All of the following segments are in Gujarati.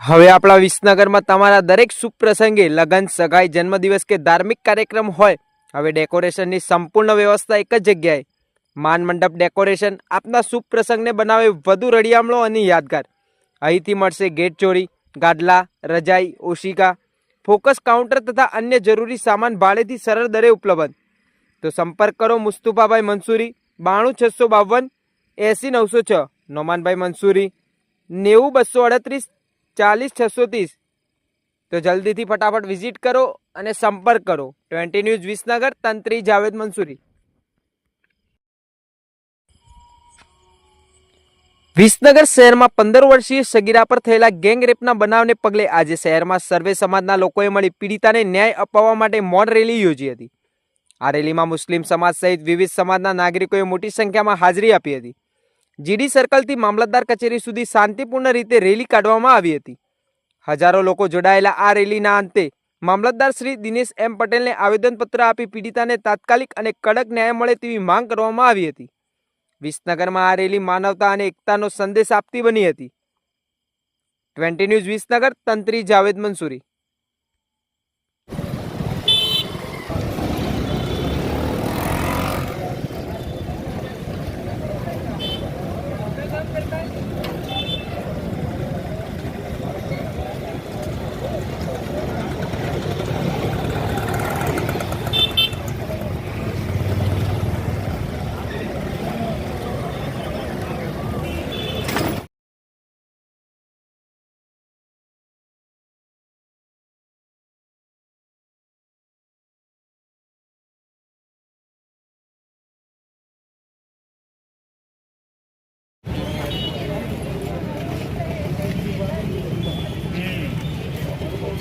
હવે આપણા વિસનગરમાં તમારા દરેક શુભ પ્રસંગે લગ્ન, સગાઈ, જન્મદિવસ કે ધાર્મિક કાર્યક્રમ હોય, હવે ડેકોરેશનની સંપૂર્ણ વ્યવસ્થા એક જ જગ્યાએ. માન મંડપ ડેકોરેશન આપના શુભ પ્રસંગને બનાવે વધુ રળિયામણો અને યાદગાર. અહીંથી મળશે ગેટ ચોરી, ગાદલા, રજાઈ, ઓશિકા, ફોકસ કાઉન્ટર તથા અન્ય જરૂરી સામાન ભાડેથી સરળ દરે ઉપલબ્ધ. તો સંપર્ક કરો મુસ્તુફાભાઈ મંસૂરી બાણું છસો બાવન, એંસી નવસો છ, નોમાનભાઈ મંસૂરી નેવું બસો અડત્રીસ ચાલીસ છસો ત્રીસ. તો જલ્દીથી ફટાફટ વિઝિટ કરો અને સંપર્ક કરો. ટ્વેન્ટી ન્યૂઝ વિસનગર, તંત્રી જાવેદ મંસૂરી. વિસનગર શહેરમાં પંદર વર્ષીય સગીરા પર થયેલા ગેંગ રેપના બનાવને પગલે આજે શહેરમાં સર્વે સમાજના લોકોએ મળી પીડિતાને ન્યાય અપાવવા માટે મૌન રેલી યોજી હતી. આ રેલીમાં મુસ્લિમ સમાજ સહિત વિવિધ સમાજના નાગરિકોએ મોટી સંખ્યામાં હાજરી આપી હતી. જીડી સર્કલથી મામલતદાર કચેરી સુધી શાંતિપૂર્ણ રીતે રેલી કાઢવામાં આવી હતી. હજારો લોકો જોડાયેલા આ રેલીના અંતે મામલતદાર શ્રી દિનેશ એમ પટેલને આવેદનપત્ર આપી પીડિતાને તાત્કાલિક અને કડક ન્યાય મળે તેવી માંગ કરવામાં આવી હતી. વિસનગરમાં આ રેલી માનવતા અને એકતાનો સંદેશ આપતી બની હતી. ટ્વેન્ટી ન્યૂઝ વિસનગર, તંત્રી જાવેદ મંસૂરી.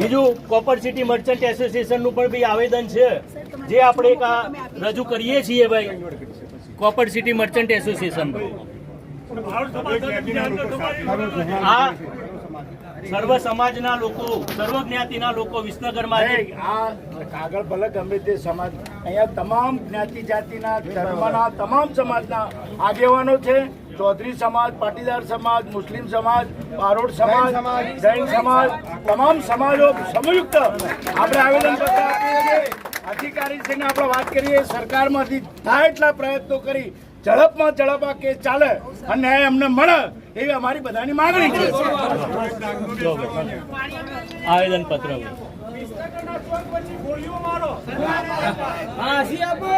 બીજું કોપર સિટી મર્ચન્ટ એસોસિએશનનું પણ બી આવેદન છે. જે આપણે એક આ રજૂ કરીએ છીએ ભાઈ કોપર સિટી મર્ચન્ટ એસોસિએશન આ સર્વ સમાજના લોકો, સર્વ જ્ઞાતિના લોકો વિસનગરમાં આ કાગળ ભલે ગમે તે સમાજ, અહીંયા તમામ જ્ઞાતિ જાતિના, ધર્મના, તમામ સમાજના આગેવાનો છે. ચૌધરી સમાજ પાટીદાર સમાજ મુસ્લિમ સમાજ બારોડ સમાજ જૈન સમાજ. તમામ સમાજો સમયુક્ત આપણે આવેદનપત્ર આપીએ છીએ. અધિકારીશ્રીને આપણે વાત કરીએ. સરકારમાંથી થાય એટલા પ્રયત્નો કરી ઝડપમાં ઝડપ આ કેસ ચાલે અને ન્યાય અમને મળે એવી અમારી બધાની માંગણી છે. આવેદન પત્ર. ફાંસી આપો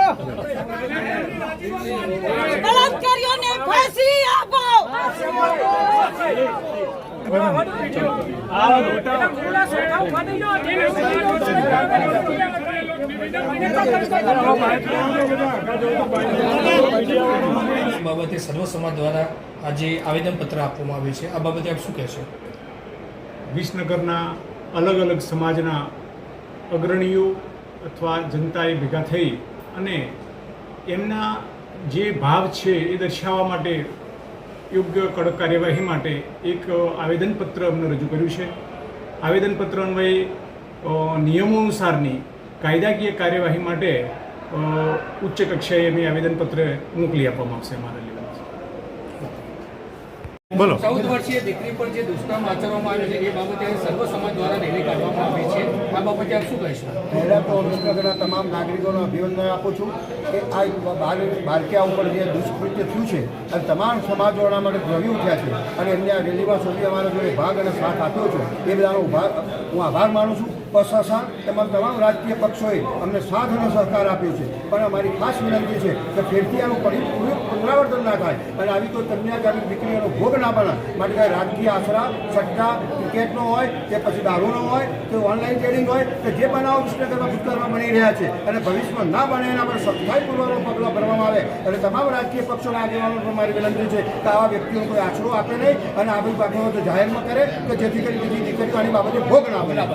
બાબતે સર્વ સમાજ દ્વારા આજે આવેદનપત્ર આપવામાં આવ્યું છે. આ બાબતે આપ શું કહેશો? વિસનગરના અલગ અલગ સમાજના અગ્રણીઓ અથવા જનતાએ ભેગા થઈ અને એમના જે ભાવ છે એ દર્શાવવા માટે યોગ્ય કડક કાર્યવાહી માટે એક આવેદનપત્ર અમને રજૂ કર્યું છે. આવેદનપત્ર અન્વયે નિયમો અનુસારની કાયદાકીય કાર્યવાહી માટે ઉચ્ચ કક્ષાએ અમે આવેદનપત્ર મોકલી આપવામાં આવશે અમારા લેવલથી બોલો. ચૌદ વર્ષીય દીકરી પર જે દુષ્કર્મ આચરવામાં આવ્યો છે એ બાબતે સર્વ સમાજ દ્વારા રેલી કાઢવામાં આવી છે. આ બાબતે આપ શું કહેશો? પહેલાં તો વિસનગરના તમામ નાગરિકોને અભિનંદન આપું છું કે આ બાળક્યા ઉપર જે દુષ્કૃત્ય થયું છે અને તમામ સમાજવાળા માટે દ્રવી ઉઠ્યા છે અને એમને આ રેલીમાં સુધી અમારા જોડે ભાગ અને સાથ આપ્યો છે. એ બધાનો હું આભાર માનું છું. પ્રશાસન તેમજ તમામ રાજકીય પક્ષોએ અમને સાથ અને સહકાર આપ્યો છે. પણ અમારી ખાસ વિનંતી છે કે ફેરથી આનું પુનરાવર્તન ના થાય અને આવી કોઈ કન્યાગામી દીકરીઓનો ભોગ ના બને. માટે કાંઈ રાજકીય આશરા, સટ્ટા ક્રિકેટનો હોય કે પછી દારૂનો હોય કે ઓનલાઈન ટ્રેડિંગ હોય કે જે બનાવો વિસનગરમાં, ભૂતકાળમાં બની રહ્યા છે અને ભવિષ્યમાં ના બને એના પર સખ્તાઈપૂર્વક પગલાં ભરવામાં આવે. અને તમામ રાજકીય પક્ષોના આગેવાનો પણ મારી વિનંતી છે કે આવા વ્યક્તિઓ કોઈ આશરો આપે નહીં અને આવી બાબતો જાહેરમાં કરે કે જેથી કરી બીજી દીકરીઓ આની બાબતે ભોગ ના બને.